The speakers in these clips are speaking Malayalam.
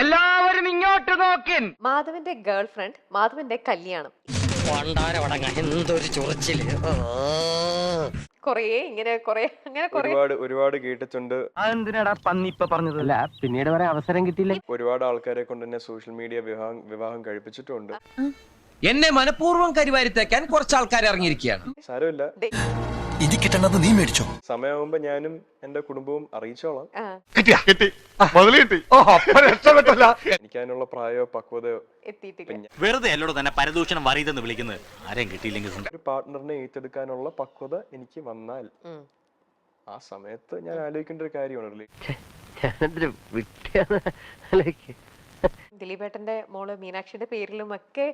എല്ലാവരും ഇങ്ങോട്ട് നോക്കിൻ. മാധവന്റെ ഗേൾ ഫ്രണ്ട് മാധവന്റെ കല്യാണം. എന്തൊരു ചൊറിച്ചിൽ? കൊറേ ഇങ്ങനെ കൊറേ അങ്ങനെ കൊറേ. ഒരുപാട് ഒരുപാട് കേട്ടിട്ടുണ്ട്. അതെന്തിനാടാ പന്നി ഇപ്പൊ പറഞ്ഞത്? അല്ല പിന്നീട് വരെ അവസരം കിട്ടിയില്ല? ഒരുപാട് ആൾക്കാരെ കൊണ്ട് തന്നെ സോഷ്യൽ മീഡിയ വിവാഹം വിവാഹം കഴിപ്പിച്ചിട്ടുണ്ട്. എന്നെ മനഃപൂർവം കരിവാരിത്തേക്കാൻ കുറച്ച് ആൾക്കാർ ഇറങ്ങിയിരിക്കുകയാണ്. സാരമില്ല. ഇനി കിട്ടണത് നീ മേടിച്ചോ. സമയമാകുമ്പോ ഞാനും എന്റെ കുടുംബവും അറിയിച്ചോളാം. എനിക്ക് അതിനുള്ള പ്രായോ പക്വതയോ എത്തിയിട്ടില്ല. വെറുതെ അല്ലോട് തന്നെ പരദൂഷണം വറിയതെന്ന് വിളിക്കുന്നത്. ആരെയും കിട്ടിയില്ലെങ്കിൽ ഒരു പാർട്ട്ണറിനെ ഏറ്റെടുക്കാനുള്ള പക്വത എനിക്ക് വന്നാൽ ആ സമയത്ത് ഞാൻ ആലോചിക്കേണ്ട ഒരു കാര്യമാണ്. ദിലീപേട്ടന്റെ മോൾ മീനാക്ഷിയുടെ പേരിലും ഒക്കെ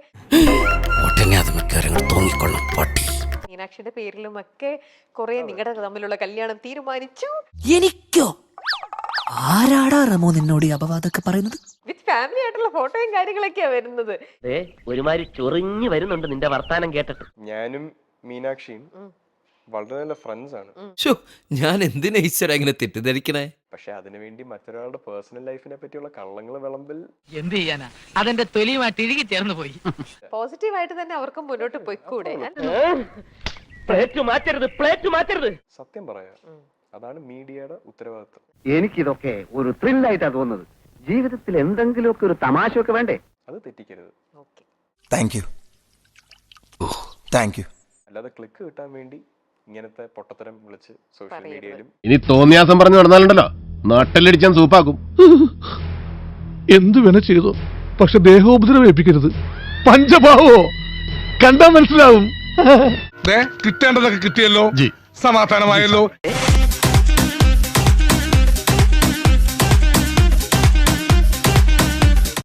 ഒട്ടനെ അത് മിക്കവാറും തോന്നിക്കൊള്ളും പട്ടി. മീനാക്ഷിയുടെ പേരിലും ഒക്കെ കുറെ നിങ്ങളുടെ തമ്മിലുള്ള കല്യാണം തീരുമാനിച്ചു. എനിക്കോ? ആരാടാ റമോ നിന്നോട് ഈ അപവാദമൊക്കെ പറയുന്നത്? വിത്ത് ഫാമിലി ആയിട്ടുള്ള ഫോട്ടോയും കാര്യങ്ങളൊക്കെയാ വരുന്നത്. ദേ, ഒരുമാതിരി ചൊറിഞ്ഞു വരുന്നുണ്ട് നിന്റെ വർത്താനം കേട്ടിട്ട്. ഞാനും മീനാക്ഷിയും വളരെ നല്ല ഫ്രണ്ട്സ് ആണ്. ഞാൻ എന്തിനാ ഈശ്വര ഇങ്ങനെ തെറ്റിദ്ധരിക്കണേ? പക്ഷെ അതിനുവേണ്ടി മറ്റൊരാളുടെ പേഴ്സണൽ ലൈഫിനെ പറ്റിയുള്ള കള്ളങ്ങൾ വിളമ്പിൽ എന്ത് ചെയ്യാനാ? അതെന്റെ തൊലിയുമായിട്ട് ഇഴുകി ചേർന്ന് പോയി. പോസിറ്റീവായിട്ട് തന്നെ അവർക്ക് മുന്നോട്ട് പോയിക്കൂടെ? പ്ലേറ്റ് മാറ്റരുത് പ്ലേറ്റ് മാറ്റരുത്. സത്യം പറയാ. അതാണ് മീഡിയയുടെ ഉത്തരവാദിത്വം. എനിക്കിതൊക്കെ ഒരു ത്രില്ലായിട്ടാ തോന്നുന്നത്. ജീവിതത്തിൽ എന്തെങ്കിലുമൊക്കെ ഒരു തമാശയൊക്കെ വേണ്ടേ? അത് തെറ്റിക്കരുത്. Okay. Thank you thank you അല്ലാതെ ക്ലിക്ക് കിട്ടാൻ വേണ്ടി ഇങ്ങനത്തെ പൊട്ടത്തരം വിളിച്ച് സോഷ്യൽ മീഡിയയിലും ഇനി തോന്നിയാസം പറഞ്ഞു നടന്നാലുണ്ടല്ലോ. നാട്ടിലടിച്ചാൻ സൂപ്പാക്കും. എന്തു വേണ ചെയ്തു? പക്ഷെ ദേഹോപദ്രവേൽപ്പിക്കരുത് പഞ്ചഭാവോ? കണ്ടാ മനസ്സിലാവും. കിട്ടേണ്ടതൊക്കെ കിട്ടിയല്ലോ. സമാധാനമായല്ലോ.